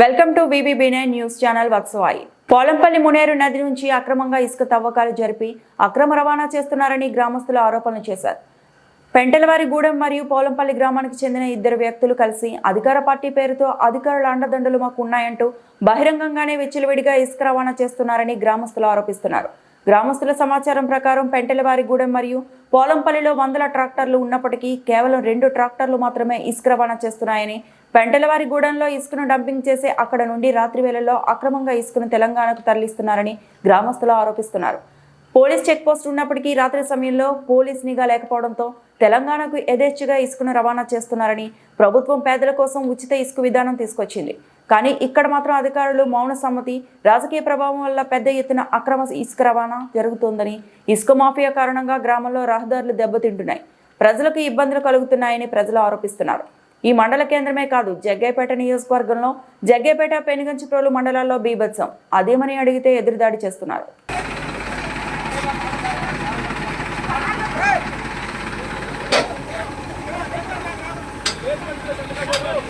Welcome to బీబీబీనే news channel Vatsavai. Polampalli Muneru నది నుంచి అక్రమంగా ఇసుక తవ్వకాలు జరిపి అక్రమ రవాణా చేస్తున్నారని గ్రామస్తులు ఆరోపణలు చేశారు. పెంటలవారిగూడెం మరియు పోలంపల్లి గ్రామానికి చెందిన ఇద్దరు వ్యక్తులు కలిసి అధికార పార్టీ పేరుతో అధికారుల అండదండలు మాకు ఉన్నాయంటూ బహిరంగంగానే విచ్చలవిడిగా ఇసుక రవాణా చేస్తున్నారని గ్రామస్తులు ఆరోపిస్తున్నారు. గ్రామస్తుల సమాచారం ప్రకారం పెంటలవారిగూడెం మరియు పోలంపల్లిలో వందల ట్రాక్టర్లు ఉన్నప్పటికీ కేవలం రెండు ట్రాక్టర్లు మాత్రమే ఇసుక రవాణా చేస్తున్నాయని పెంటలవారిగూడెంలో ఇసుకను డంపింగ్ చేసి అక్కడ నుండి రాత్రి వేళల్లో అక్రమంగా ఇసుకను తెలంగాణకు తరలిస్తున్నారని గ్రామస్తులు ఆరోపిస్తున్నారు. పోలీస్ చెక్ పోస్ట్ ఉన్నప్పటికీ రాత్రి సమయంలో పోలీస్ నిఘా లేకపోవడంతో తెలంగాణకు యథేచ్ఛగా ఇసుకను రవాణా చేస్తున్నారని ప్రభుత్వం పేదల కోసం ఉచిత ఇసుక విధానం తీసుకొచ్చింది. కానీ ఇక్కడ మాత్రం అధికారులు మౌన సమ్మతి రాజకీయ ప్రభావం వల్ల పెద్ద ఎత్తున అక్రమ ఇసుక రవాణా జరుగుతోందని ఇసుక మాఫియా కారణంగా గ్రామంలో రహదారులు దెబ్బతింటున్నాయి. ప్రజలకు ఇబ్బందులు కలుగుతున్నాయని ప్రజలు ఆరోపిస్తున్నారు. ఈ మండల కేంద్రమే కాదు జగ్గైపేట నియోజకవర్గంలో జగ్గైపేట పెనుగంచిప్రోలు మండలాల్లో బీభత్సం. అదేమని అడిగితే ఎదురుదాడి చేస్తున్నారు. Thank you.